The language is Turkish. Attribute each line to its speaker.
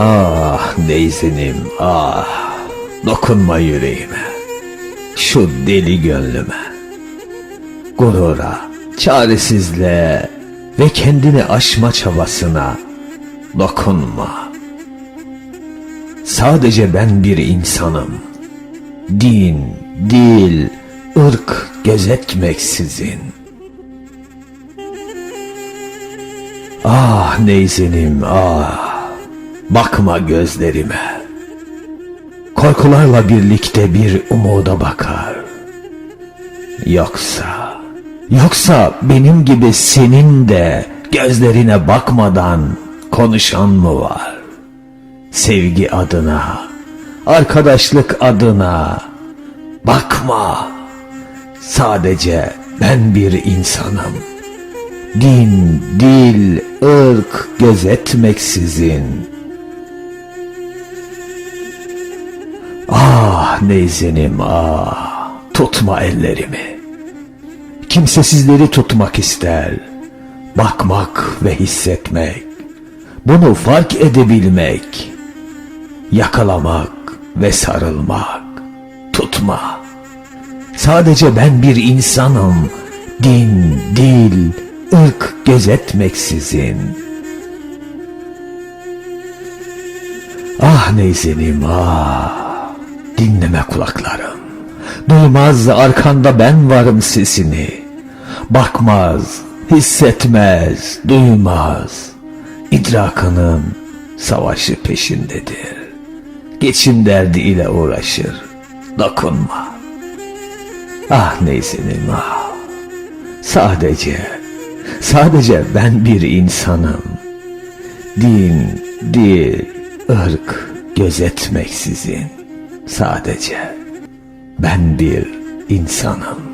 Speaker 1: Ah neyzenim ah. Dokunma yüreğime. Şu deli gönlüme. Gurura çaresizliğe ve kendini aşma çabasına dokunma. Sadece ben bir insanım. Din dil ırk gözetmeksizin. Ah neyzenim ah Bakma gözlerime. Korkularla birlikte bir umuda bakar. Yoksa, yoksa benim gibi senin de gözlerine bakmadan konuşan mı var? Sevgi adına, arkadaşlık adına bakma. Sadece ben bir insanım. Din, dil, ırk gözetmeksizin Ah neyzenim ah tutma ellerimi. Kimsesizleri tutmak ister. Bakmak ve hissetmek. Bunu fark edebilmek. Yakalamak ve sarılmak. Tutma. Sadece ben bir insanım. Din, dil, ırk gözetmeksizin. Ah neyzenim ah. Dinleme kulaklarım. Duymaz arkanda ben varım sesini. Bakmaz, hissetmez, duymaz. İdrakının savaşı peşindedir. Geçim derdi ile uğraşır. Dokunma. Ah neysenim ah. Sadece, sadece ben bir insanım. Din, dil, ırk gözetmeksizin. Sadece ben bir insanım.